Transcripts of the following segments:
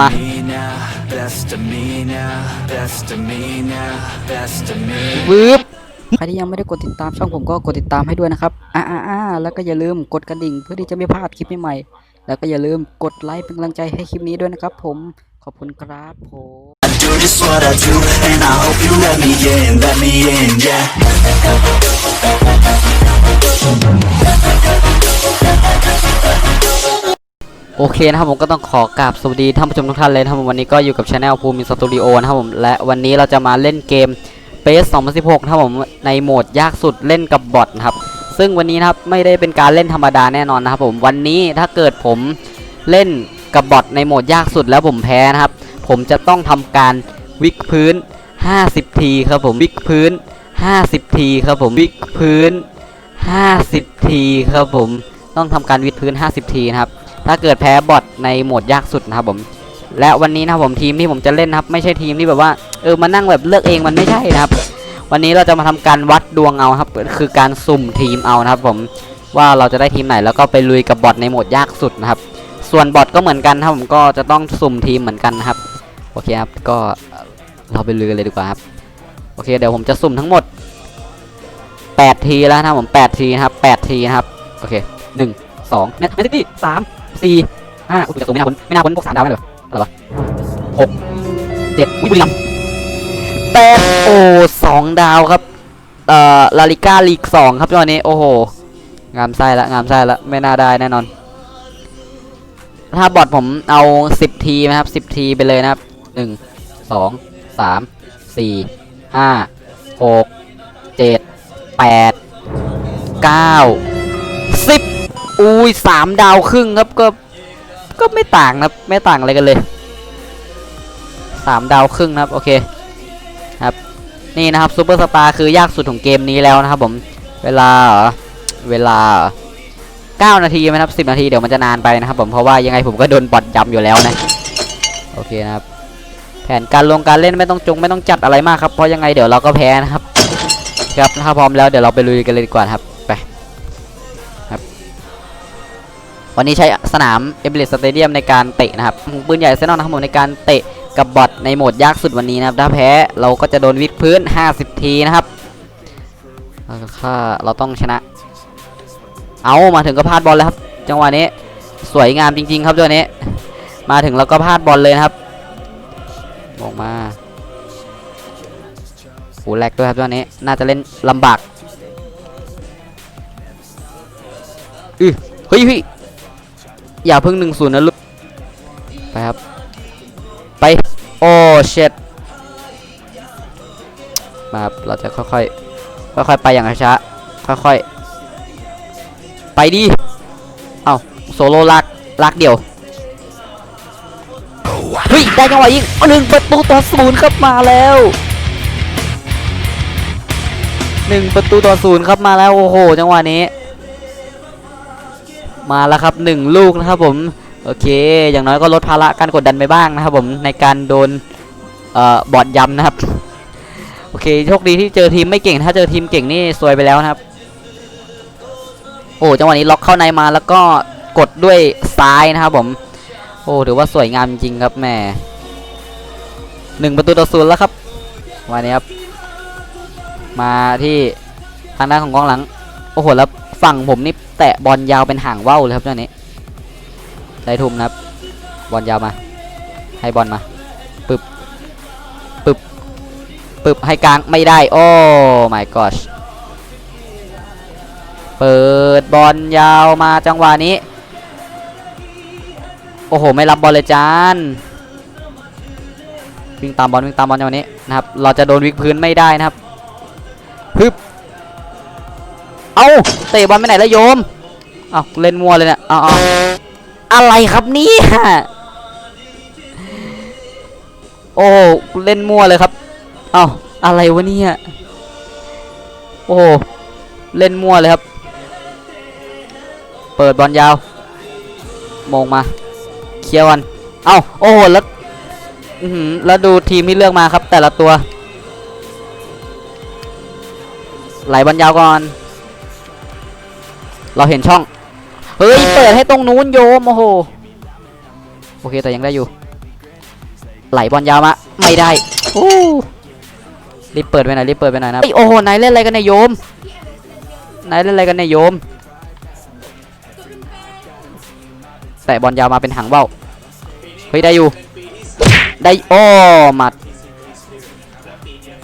มา me now, best of me now, best of me now, best of me. วืบใครที่ยังไม่ได้กดติดตามช่องผมก็กดติดตามให้ด้วยนะครับ อ่าอ่าแล้วก็อย่าลืมกดกระดิ่งเพื่อที่จะไม่พลาดคลิปใหม่ๆ แล้วก็อย่าลืมกดไลค์เป็นกำลังใจให้คลิปนี้ด้วยนะครับผม ขอบคุณครับผม I โอเคนะครับผมก็ต้องขอกราบสวัสดีท่านผู้ชมทุกท่านเลยนะครับผมวันนี้ก็อยู่กับช anel ภูมิสตูดิโอนะครับผมและวันนี้เราจะมาเล่นเกม p a c e 2016นะครับผมในโหมดยากสุดเล่นกับบอทนะครับซึ่งวันนี้นะครับไม่ได้เป็นการเล่นธรรมดาแน่นอนนะครับผมวันนี้ถ้าเกิดผมเล่นกับบอทในโหมดยากสุดแล้วผมแพ้นะครับผมจะต้องทำการวิกพื้น 50 ทีครับผมวิกพื้น 50 ทีครับผมวิกพื้น 50 ทีครับผมต้องทำการวิดพื้น 50 ทีนะครับ ถ้าเกิดแพ้บอทในโหมดยากสุดนะครับผม และวันนี้นะครับผมทีมที่ผมจะเล่นนะครับ ไม่ใช่ทีมที่แบบว่าเออมานั่งแบบเลือกเองมันไม่ใช่นะครับ วันนี้เราจะมาทำการวัดดวงเอาครับ คือการสุ่มทีมเอานะครับผมว่าเราจะได้ทีมไหนแล้วก็ไปลุยกับบอทในโหมดยากสุดนะครับ ส่วนบอทก็เหมือนกันนะครับผมก็จะต้องสุ่มทีมเหมือนกันนะครับโอเคครับก็เราไปลุยกันเลยดีกว่าครับโอเคเดี๋ยวผมจะสุ่มทั้งหมด8ทีแล้วนะครับผม8ทีนะครับ8ทีนะครับโอเคหนึ่งสองแมนซิตี้สาม สี่ห้าอุ้ยจะสุ่มไม่น่าพ้นไม่น่าพ้นพวกสามดาวไม่เหรออะไรวะหกเจ็ดอุ้ยบุรีรัมย์แปดโอ้สองดาวครับ เอ่อลาลิก้าลีกสองครับตอนนี้ โอ้โห งามไส้ละงามไส้ละไม่น่าได้แน่นอน ถ้าบอทผมเอา10ทีนะครับ10ทีไปเลยนะครับ1 2 3 4 5 6 7 8 9 10 อุ้ย3ดาวครึ่งครับก็ก็ไม่ต่างนะครับไม่ต่างอะไรกันเลย3ดาวครึ่งนะครับโอเคครับนี่นะครับซูเปอร์สตาร์คือยากสุดของเกมนี้แล้วนะครับผมเวลาเหรอเวลา9นาทีไหมครับ10นาทีเดี๋ยวมันจะนานไปนะครับผมเพราะว่ายังไงผมก็โดนบอทย้ำอยู่แล้วนะโอเคนะครับแผนการลงการเล่นไม่ต้องจงไม่ต้องจัดอะไรมากครับเพราะยังไงเดี๋ยวเราก็แพ้นะครับครับถ้าพร้อมแล้วเดี๋ยวเราไปลุยกันเลยดีกว่าครับ วันนี้ใช้สนามเอเบรสสเตเดียมในการเตะนะครับปืนใหญ่เซนอนนะครับผมในการเตะกับบอทในโหมดยากสุดวันนี้นะครับ ถ้าแพ้เราก็จะโดนวิดพื้น 50 ทีนะครับถ้าเราต้องชนะ เอามาถึงก็พลาดบอลแล้วครับ จังหวะนี้สวยงามจริง ๆ ครับจังหวะนี้ มาถึงแล้วก็พลาดบอลเลยนะครับออกมาโหแลกด้วยครับจังหวะนี้ น่าจะเล่นลำบากอือเฮ้ยพี่ อย่าเพิ่งหนึ่งศูนย์นะลูกไปครับ ไป โอ้เช็ดมาครับเราจะค่อยๆ ค่อยๆ ไปอย่างช้าค่อยๆ ไปดิ เอ้าโซโล่ลากลากเดี่ยว เฮ้ย ได้จังหวะยิงหนึ่งประตูต่อศูนย์ครับมาแล้วหนึ่งประตูต่อศูนย์ครับมาแล้ว โอ้โห จังหวะนี้ มาแล้วครับหนึ่งลูกนะครับผมโอเค อย่างน้อยก็ลดภาระการกดดันไปบ้างนะครับผมในการโดนเอ่อบอดย้ำนะครับโอเคโชคดีที่เจอทีมไม่เก่ง ถ้าเจอทีมเก่งนี่ซวยไปแล้วนะครับ โอ้จังหวะนี้ล็อกเข้าในมาแล้วก็กดด้วยซ้ายนะครับผม โอ้ถือว่าสวยงามจริงครับแม่หนึ่งประตูต่อศูนย์แล้วครับวันนี้ครับ มาที่ทางด้านของกองหลัง โอ้โหแล้วฝั่งผมนี่ ตะบอลยาวเป็นห่างว่าวเลยครับจังหนี้ได้ทุ่มนะครับบอลยาวมา ให้บอลมาปึบปึบปึบให้กลางไม่ได้ โอ้ my gosh เปิดบอลยาวมาจังหวะนี้ โอ้โห ไม่รับบอลเลยจานวิ่งตามบอลวิ่งตามบอลจังหวะนี้นะครับ เราจะโดนวิกพื้นไม่ได้นะครับฮึบ เอาเตะบอลไปไหนแล้วโยมเอาเล่นมัวเลยเนี่ยเอาเอาอะไรครับเนี่ยโอ้เล่นมัวเลยครับเอาอะไรวะเนี่ยโอ้เล่นมัวเลยครับ เปิดบอลยาวมองมา เคลียร์วันเอาโอ้โหแล้วแล้วดูทีมที่เลือกมาครับ แต่ละตัว ไหลบอลยาวก่อน เราเห็นช่อง เฮ้ย เปิดให้ตรงนู้นโยม โอ้โห โอเคแต่ยังได้อยู่ ไหลบอลยาวมา ไม่ได้โอ้รีบเปิดไปหน่อยรีบเปิดไปหน่อยนะโอ้โหนายเล่นอะไรกันเนี่ยโยมนายเล่นอะไรกันเนี่ยโยม แต่บอลยาวมาเป็นหางเบ้าเฮ้ยได้อยู่ ได้โอ้หมัด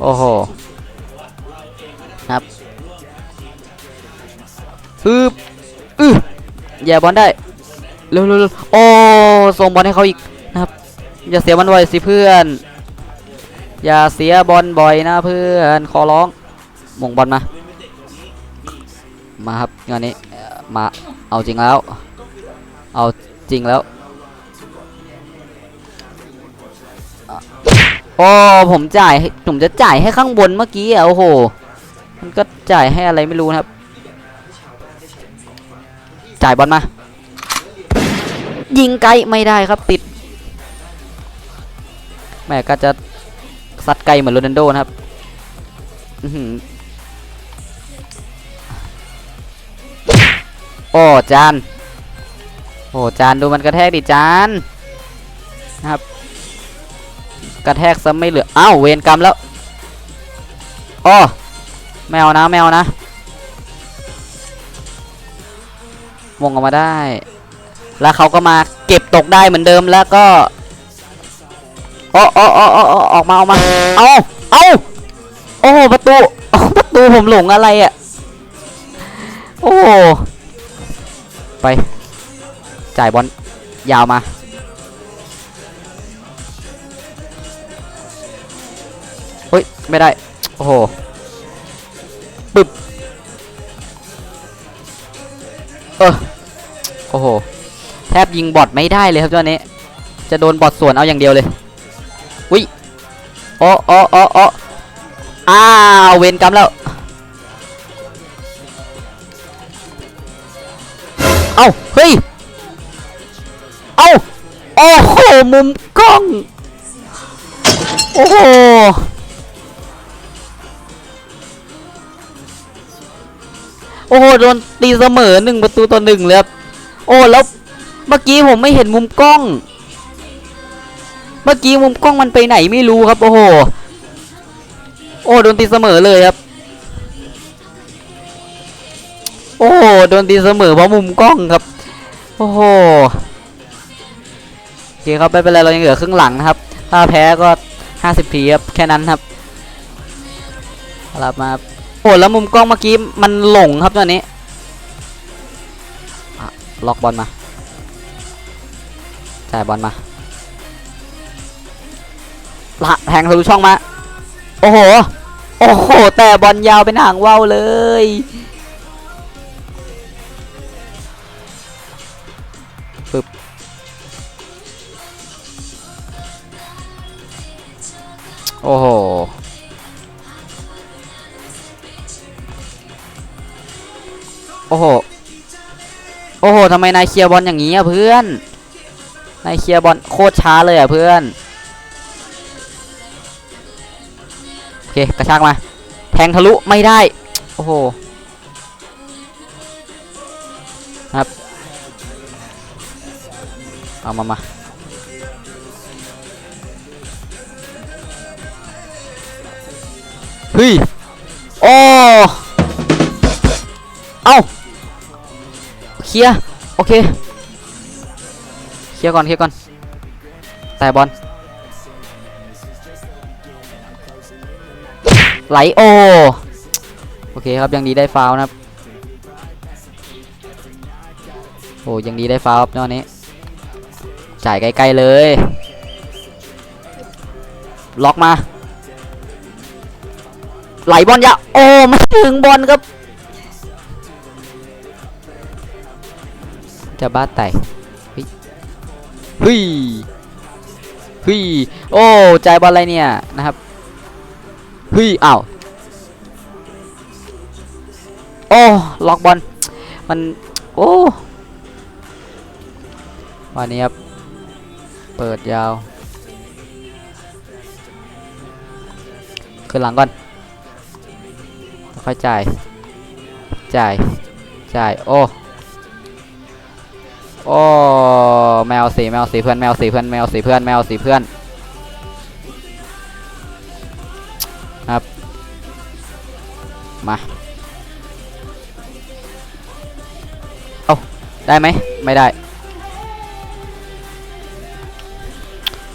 โอ้โหครับ ฮึบอือแย่บอลได้เร็วเร็วเร็วโอ้ส่งบอลให้เขาอีกนะครับ อย่าเสียบอลบ่อยสิเพื่อน อย่าเสียบอลบ่อยนะเพื่อนขอร้องมงบอลมา มาครับงานนี้มาเอาจริงแล้ว เอาจริงแล้วโอ้ผมจ่ายผมจะจ่ายให้ข้างบนเมื่อกี้อะโอ้โห มันก็จ่ายให้อะไรไม่รู้นะครับ จ่ายบอลมา ยิงไกลไม่ได้ครับติด แม่ก็จะซัดไกลเหมือนโรนัลโดนะครับอื้อหือโอ้จาน โอ้จานดูมันกระแทกดิจานนะครับ กระแทกซะไม่เหลืออ้าวเวรกรรมแล้วอ้อแมวนะแมวนะ มงออกมาได้ แล้วเขาก็มาเก็บตกได้เหมือนเดิมแล้วก็โอ้โอ้โอ้โอ้อออกมาออกมา เอาเอาโอ้ประตูโอ้ประตูผมหลงอะไรอะ่ะ โอ้ไป จ่ายบอลยาวมาเฮ้ย ไม่ได้ โอ้โหปึ๊บ เออโอ้โห แทบยิงบอทไม่ได้เลยครับตัวนี้ จะโดนบอทสวนเอาอย่างเดียวเลยอุ้ยโอ้โอ้โอ้โอ้อ้าวเวรกรรมแล้ว เอ้า เฮ้ย เอ้า โอ้โห มุมกล้อง โอ้โห โอ้โหโดนตีเสมอหนึ่งประตูต่อหนึ่งเลยครับโอ้แล้วเมื่อกี้ผมไม่เห็นมุมกล้อง เมื่อกี้มุมกล้องมันไปไหนไม่รู้ครับ โอ้โห โอ้โดนตีเสมอเลยครับ โอ้โหโดนตีเสมอเพราะมุมกล้องครับ โอ้โหโอเคครับไม่เป็นไรเรายังเหลือครึ่งหลังนะครับ ถ้าแพ้ก็50ทีครับแค่นั้นครับรับมา แล้วมุมกล้องเมื่อกี้มันหลงครับตอนนี้ล็อกบอลมา จ่ายบอลมาละแทงทะลุช่องมา โอ้โห โอ้โห แต่บอลยาวเป็นหางว่าวเลย ปึ๊บ โอ้โห โอ้โห โอ้โหทำไมนายเคลียร์บอลอย่างนี้อะเพื่อน นายเคลียร์บอลโคตรช้าเลยอะเพื่อน โอเคกระชากมา แทงทะลุไม่ได้ โอ้โห ครับ เอามามาเฮ้ย โอ้ เอ้า เคลียโอเคเคลียก่อนเคลียก่อนแต่บอลไหลโอโอเคครับยังดีได้ฟาวนะครับโอ้ยังดีได้ฟาวล์ครับเจ้านี้ จ่ายใกล้ๆเลย ล็อกมา ไหลบอลยะโอ้ไม่ถึงบอลครับ จะบ้าไตเฮ้ยเฮ้ยเฮ้ยโอ้ใจบอลอะไรเนี่ยนะครับเฮ้ยอ้าวโอ้ล็อกบอลมันโอ้วันนี้ครับเปิดยาวขึ้นหลังก่อนค่อยจ่ายจ่ายจ่ายโอ้ โอ้แมวสีแมวสีเพื่อนแมวสีเพื่อนแมวสีเพื่อนแมวสีเพื่อนครับมาเอาได้ไหมไม่ได้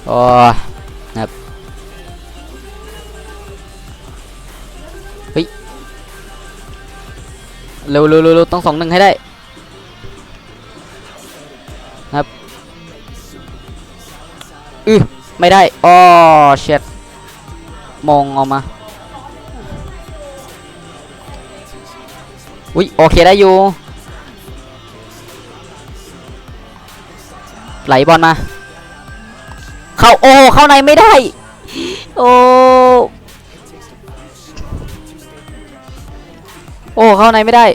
โอ้ครับเฮ้ยร็วเร็ร็ต้องสองหนึ่งให้ได้ อือไม่ได้อ๋อเช็ดมองออกมาอุ้ยโอเคได้อยู่ ไหลบอลมา เข้าโอ้เข้าในไม่ได้ โอ้โอ้เข้าในไม่ได้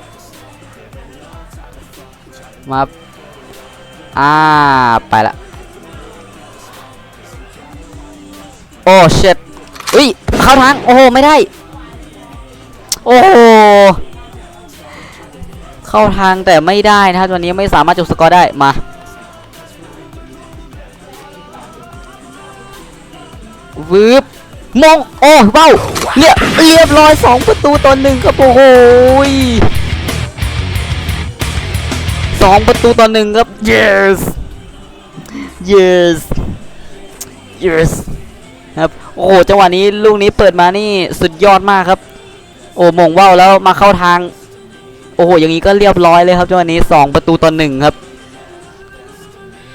มาอ่าไปละ อ้เช็ดอุ้ยเข้าทาง โอ้โห ไม่ได้ โอ้โห เข้าทางแต่ไม่ได้นะครับวันนี้ไม่สามารถจบสกอร์ได้ มา วืบมง โอ้เบ้าเรียบเรียบร้อยสองประตูต่อหนึ่งครับ โอ้โหยสองประตูต่อหนึ่งครับ yes yes yes ครับโอ้โหจังหวะนี้ลูกนี้เปิดมานี่สุดยอดมากครับ โอ้มงว่าวแล้วมาเข้าทาง โอ้โหอย่างนี้ก็เรียบร้อยเลยครับจังหวะนี้สองประตูต่อหนึ่งครับ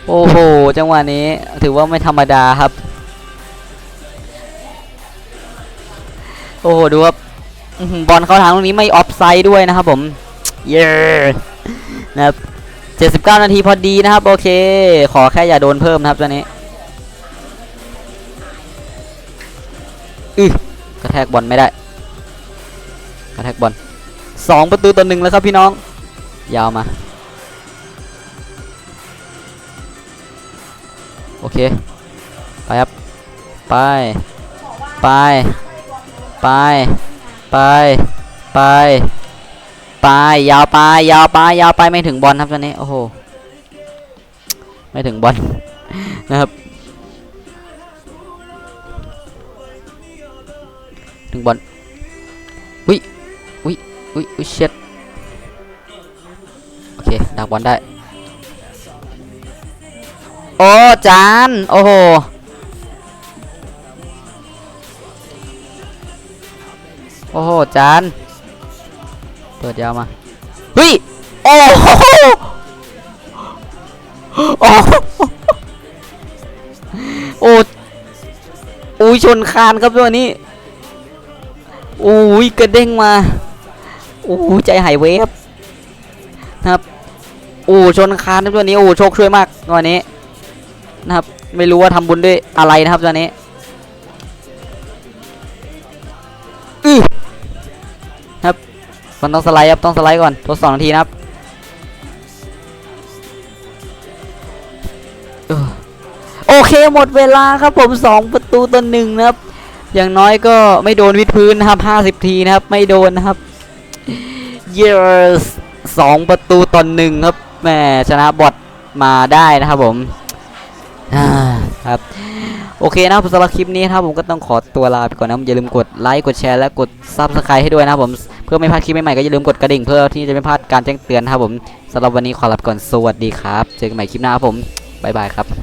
โอ้โหจังหวะนี้ถือว่าไม่ธรรมดาครับ โอ้โหดูครับอื้อหือบอลเข้าทางตรงนี้ไม่ออฟไซด์ด้วยนะครับผม เย้นะครับ79 นาทีพอดีนะครับ โอเค ขอแค่อย่าโดนเพิ่มนะครับตอนนี้ อือกระแทกบอลไม่ได้ กระแทกบอลสองประตูต่อหนึ่งแล้วครับพี่น้อง ยาวมา โอเค ไปครับ ไป ไป ไป ไป ไป ไป ยาวไป ยาวไป ยาวไปไม่ถึงบอลครับตอนนี้ โอ้โห ไม่ถึงบอลนะครับ ถึงบอลอุ้ยอุ้ยอุ้ยอุ้ยเช็ดโอเคดักบอลได้ โอ้จานโอ้โหโอ้โหจานเปิดยาวมาเฮ้ยโอ้โหโอ้โหอ้อุ้ยชนคานครับตัวนี้ อุ้ยกระเด้งมาโอ้ใจหายเวฟนะครับโอ้ชนคานตัวนี้โอ้โชคช่วยมากตัวนี้นะครับไม่รู้ว่าทำบุญด้วยอะไรนะครับตัวนี้อือมันต้องสไลด์ครับต้องสไลด์ก่อนทดสองนาทีนะครับโอเคหมดเวลาครับผม 2 ประตูต่อหนึ่งนะครับ อย่างน้อยก็ไม่โดนวิดพื้นนะครับ 50 ทีนะครับ ไม่โดนนะครับ yes 2ประตูต่อหนึ่งครับแหมชนะบอทมาได้นะครับผมครับโอเคนะครับสำหรับคลิปนี้นะครับผมก็ต้องขอตัวลาไปก่อนนะอย่าลืมกดไลค์กดแชร์และกด Subscribe ให้ด้วยนะครับผมเพื่อไม่พลาดคลิปใหม่ๆก็อย่าลืมกดกระดิ่งเพื่อที่จะไม่พลาดการแจ้งเตือนนะครับผมสำหรับวันนี้ขอลาไปก่อนสวัสดีครับ เจอกันใหม่คลิปหน้าครับผมบ๊ายบายครับ